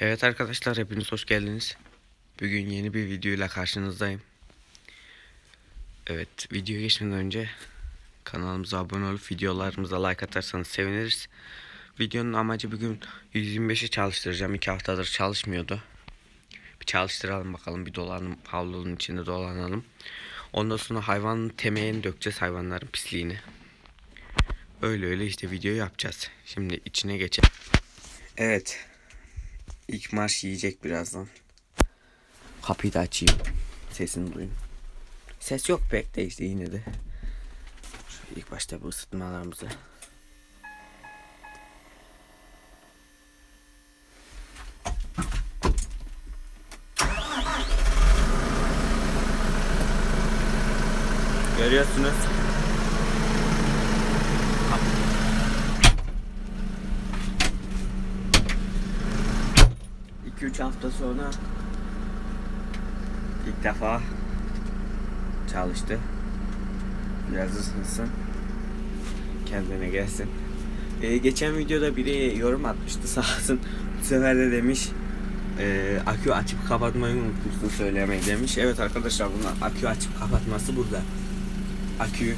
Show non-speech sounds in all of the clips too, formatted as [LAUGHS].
Evet arkadaşlar hepiniz hoş geldiniz. Bugün yeni bir videoyla karşınızdayım. Evet videoya geçmeden önce kanalımıza abone olup videolarımıza like atarsanız seviniriz. Videonun amacı bugün 125'i çalıştıracağım. 2 haftadır çalışmıyordu. Bir çalıştıralım bakalım bir dolanalım havlunun içinde dolanalım. Ondan sonra hayvanın temeğini dökeceğiz hayvanların pisliğini. Öyle öyle işte video yapacağız. Şimdi içine geçelim. Evet. İlk marş yiyecek birazdan. Kapıyı da açayım. Sesini duyun. Ses yok pek de işte yine de. Şöyle ilk başta bu ısıtmalarımızı. Görüyorsunuz. 2-3 hafta sonra ilk defa çalıştı. Biraz ısınsın. Kendine gelsin. Ee, geçen videoda biri yorum atmıştı [LAUGHS] sağ olsun. Bu sefer de demiş e, akü açıp kapatmayı unutmuşsun söylemeyi demiş. Evet arkadaşlar bunlar akü açıp kapatması burada. Aküyü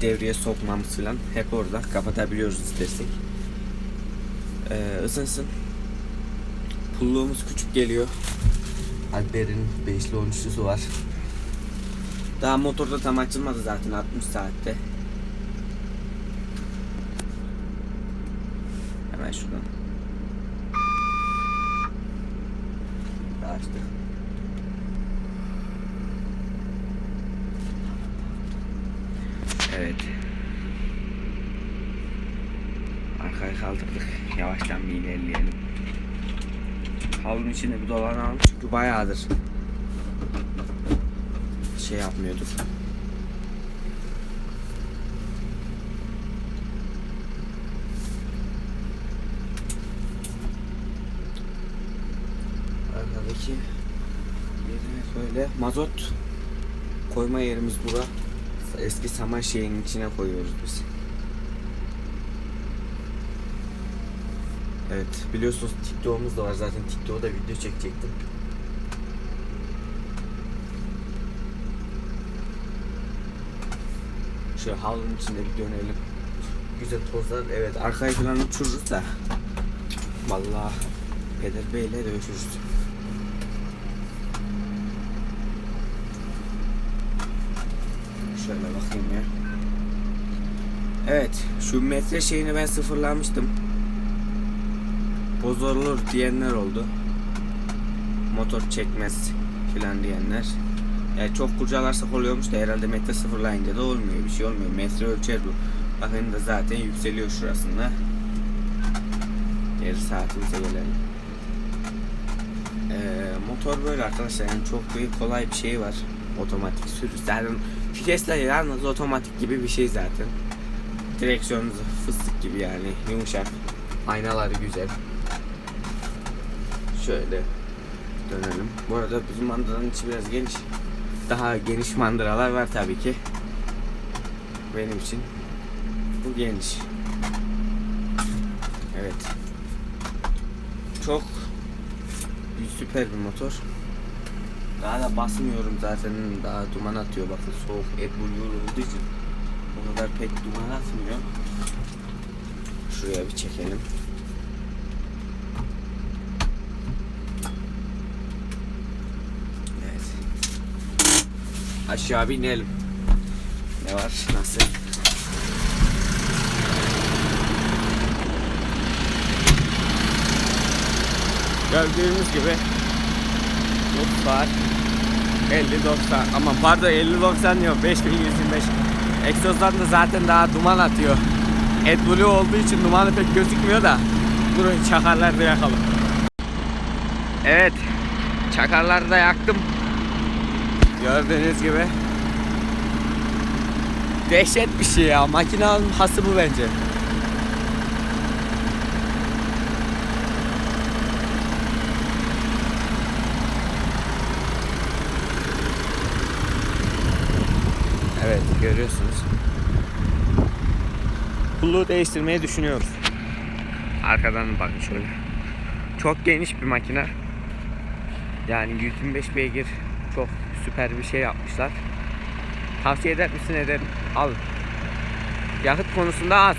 devreye sokmamız falan hep orada. Kapatabiliyoruz istersek. Ee, ısınsın. Pulluğumuz küçük geliyor. Alper'in 5'li 13'lüsü var. Daha motorda tam açılmadı zaten 60 saatte. Hemen şuradan. Açtı. Evet. Arkaya kaldırdık. Yavaştan bir ilerleyelim. Havlunun içinde bir dolanalım çünkü bayağıdır şey yapmıyorduk. Arkadaki yeri böyle mazot koyma yerimiz bura. Eski saman şeyinin içine koyuyoruz biz. Evet biliyorsunuz TikTok'umuz da var zaten TikTok'da video çekecektim. Şöyle havlunun içinde bir dönelim. Güzel tozlar evet arkayı falan uçururuz da. Vallahi Peder Bey'le dövüşürüz. Şöyle bakayım ya. Evet şu metre şeyini ben sıfırlamıştım bozulur diyenler oldu. Motor çekmez filan diyenler. Yani çok kurcalarsak oluyormuş da herhalde metre sıfırlayınca da olmuyor. Bir şey olmuyor. Metre ölçer bu. Bakın da zaten yükseliyor şurasında. Geri saatimize gelelim. Ee, motor böyle arkadaşlar yani çok büyük kolay bir şey var. Otomatik sürüş. Zaten vitesler yalnız otomatik gibi bir şey zaten. Direksiyonu fıstık gibi yani yumuşak. Aynaları güzel. Şöyle dönelim. Bu arada bizim mandıranın içi biraz geniş. Daha geniş mandıralar var tabii ki. Benim için bu geniş. Evet. Çok süper bir motor. Daha da basmıyorum zaten daha duman atıyor bakın soğuk AdBlue olduğu için o kadar pek duman atmıyor. Şuraya bir çekelim. Evet. Aşağı bir inelim. Ne var? Nasıl? Gördüğünüz gibi 30 saat 50-90 ama pardon 50-90 diyor 5125 Egzozdan da zaten daha duman atıyor. AdBlue olduğu için dumanı pek gözükmüyor da. Durun çakarları da yakalım. Evet Çakarları da yaktım Gördüğünüz gibi Dehşet bir şey ya makinanın hası bu bence Evet görüyorsunuz. Pulluğu değiştirmeyi düşünüyoruz. Arkadan bakın şöyle. çok geniş bir makine. Yani 125 beygir süper bir şey yapmışlar. Tavsiye eder misin ederim. Al. Yakıt konusunda az.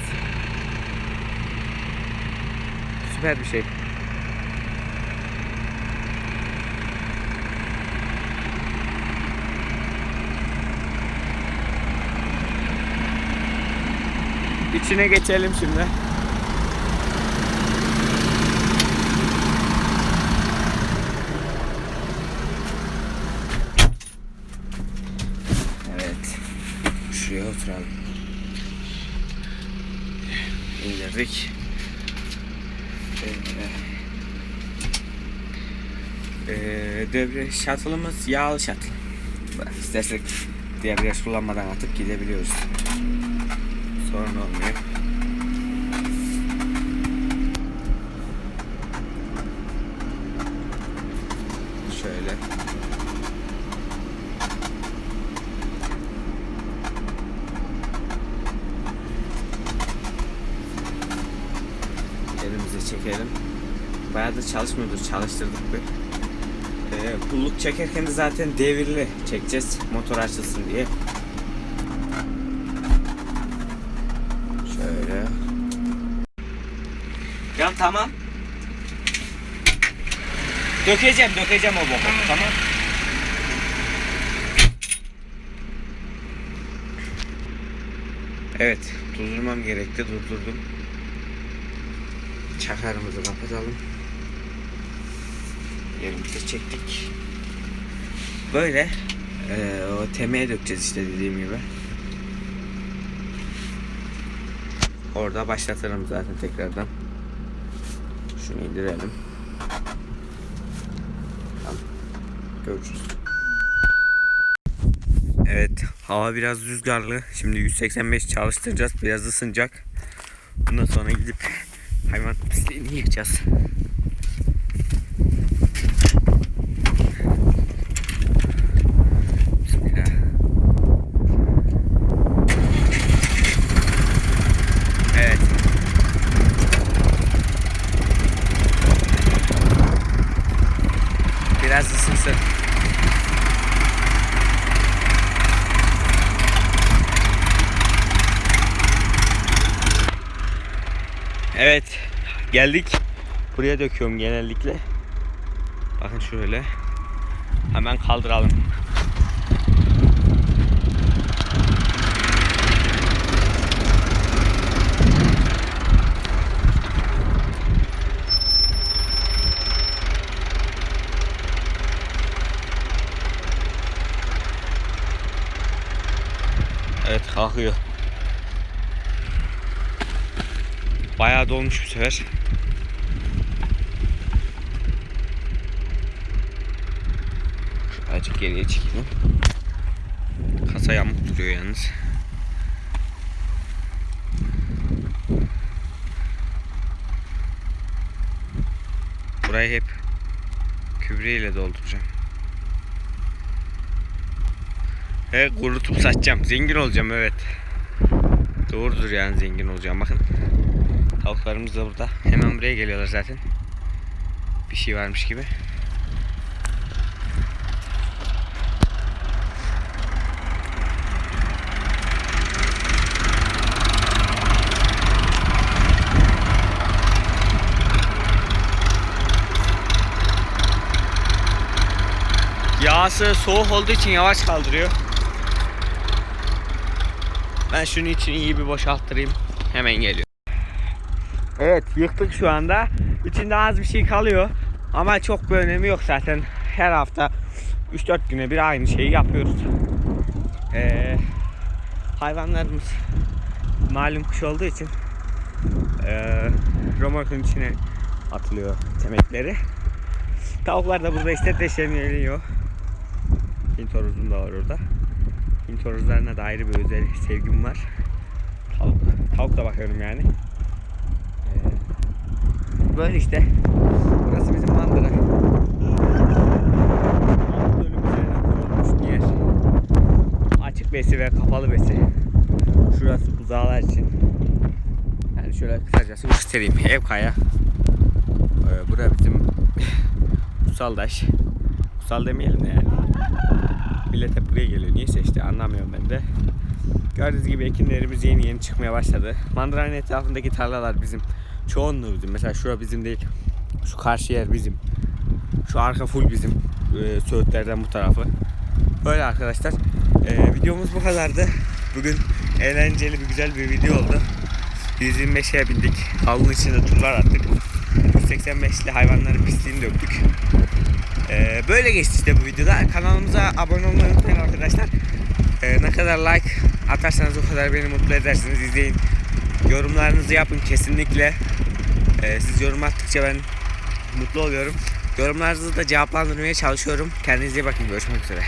Süper bir şey. İçine geçelim şimdi. Evet. Oturalım. İndirdik. Ee, debriyaj shuttle'ımız yağlı. Bak, İstersek debriyaj kullanmadan atıp gidebiliyoruz. Sorun olmuyor. Şöyle. Elimize çekelim. Bayağı da çalışmıyordur. Çalıştırdık bir. Ee, pulluk çekerken de zaten devirli çekeceğiz. Motor açılsın diye. Şöyle. Ya tamam. Dökeceğim, dökeceğim o boku. Tamam. Evet, durdurmam gerekti. Durdurdum. Çakarımızı kapatalım. Yerimize çektik. Böyle eee, o temeye dökeceğiz işte dediğim gibi. Orada başlatırım zaten tekrardan. Şunu indirelim. Tamam. Görüşürüz. Evet, hava biraz rüzgarlı. Şimdi 185 çalıştıracağız. Biraz ısınacak. Bundan sonra gidip hayvan pisliğini yiyeceğiz. Geldik. Buraya döküyorum genellikle. Bakın şöyle. Hemen kaldıralım. Evet kalkıyor. Bayağı dolmuş bu sefer. Azıcık geriye çekelim. Kasa yamuk duruyor yalnız. Burayı hep kübreyle dolduracağım. He kurutup satacağım. Zengin olacağım evet. Doğrudur yani zengin olacağım bakın. Tavuklarımız da burada. Hemen buraya geliyorlar zaten. Bir şey varmış gibi. Yağsı soğuk olduğu için yavaş kaldırıyor. Ben şunun için iyi bir boşalttırayım. Hemen geliyor. Evet yıktık şu anda. İçinde az bir şey kalıyor. Ama çok bir önemi yok zaten. Her hafta 3-4 güne bir aynı şeyi yapıyoruz. Ee, hayvanlarımız malum kuş olduğu için ee, romorkun içine atılıyor temekleri. Tavuklar da burada işte deşeleniyor. Hint horozum da var orada. Hint horozlarına da ayrı bir özel sevgim var. Tavuk, tavuk da bakıyorum yani. Böyle işte. Burası bizim mandıra. Açık besi ve kapalı besi. Şurası buzağlar için. Yani şöyle kısacası göstereyim. Ev kaya. Ee, bura bizim Kusaldaş. Kusal demeyelim de yani. Millet hep buraya geliyor. Niye işte anlamıyorum ben de. Gördüğünüz gibi ekinlerimiz yeni yeni çıkmaya başladı. Mandıra'nın etrafındaki tarlalar bizim. Çoğunluğu bizim. Mesela şura bizim değil. Şu karşı yer bizim. Şu arka full bizim. Ee, Söğütlerden bu tarafı. Böyle arkadaşlar. Ee, videomuz bu kadardı. Bugün eğlenceli bir güzel bir video oldu. 125'e bindik. Havlunun içinde turlar attık. 185'li hayvanların pisliğini döktük. Ee, böyle geçti işte bu videoda. Kanalımıza abone olmayı unutmayın arkadaşlar. Ee, ne kadar like atarsanız o kadar beni mutlu edersiniz. İzleyin. Yorumlarınızı yapın kesinlikle. Ee, siz yorum attıkça ben mutlu oluyorum. Yorumlarınızı da cevaplandırmaya çalışıyorum. Kendinize iyi bakın. Görüşmek üzere.